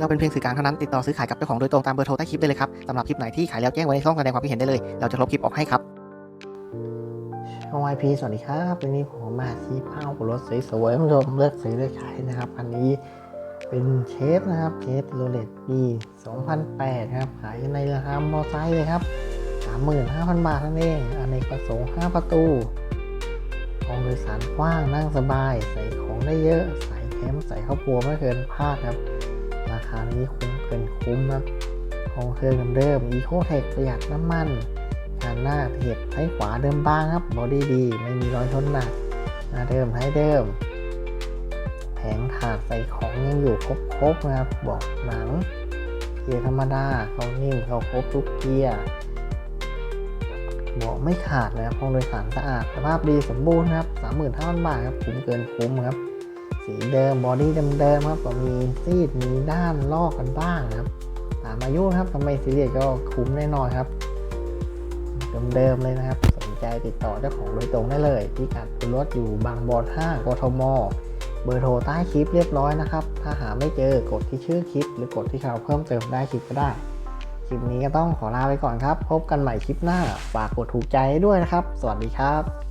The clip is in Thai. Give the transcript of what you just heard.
เราเป็นเพียงสื่อกลางเท่านั้นติดต่อซื้อขายกับเจ้าของโดยตรงตามเบอร์โทรใต้คลิปได้เลยครับสำหรับคลิปไหนที่ขายแล้วแจ้งไว้ในช่องแสดงความคิดเห็นได้เลย เราจะลบคลิปออกให้ครับช่องไอพีสวัสดีครับวันนี้ผมมาชี้เป้ารถสวยๆคุณผู้ชมเลือกซื้อเลือกขายนะครับอันนี้เป็นเชฟนะครับเชฟโรเลตปี2008ครับขายในราคามอไซค์เลยครับ 35,000 บาทนั่นเองอันในประสงค์5ประตูห้องโดยสารกว้างนั่งสบาย ใส่ของได้เยอะ ใส่แคมป์ใส่ข้าวปัวไม่เกินพลาดครับ คานี้คุ้มเกินคุ้มครับห้องเครื่องเดิมอีโคเทคประหยัดน้ำมันงานหน้าเห็ดท้ายขวาเดิมบ้างครับบอดี้ดี ไม่มีรอยชนหนักหน้าเดิมท้ายเดิม แผงถาดใส่ของยังอยู่ครบๆนะครับเบอกหนังเกียร์ธรรมดาเขานิ่มเขาครบทุกเกียร์เบาะไม่ขาดนะครับห้องโดยสารสะอาดสภาพดีสมบูรณ์ครับ35,000บาทครับคุ้มเกินคุ้มครับ สีเดิมบอดี้เดิมๆครับก็มีซีดมีด้านลอกกันบ้างครับตามอายุครับทำไมซีเรียสก็คุ้มแน่นอนครับเดิมๆเลยนะครับ สนใจติดต่อเจ้าของโดยตรงได้เลยพิกัดรถอยู่บางบอน5กทมเบอร์โทรใต้คลิปเรียบร้อยนะครับ ถ้าหาไม่เจอกดที่ชื่อคลิป หรือกดที่ข่าวเพิ่มเติมได้คลิปก็ได้ คลิปนี้ก็ต้องขอลาไปก่อนครับ พบกันใหม่คลิปหน้า ฝากกดถูกใจด้วยนะครับ สวัสดีครับ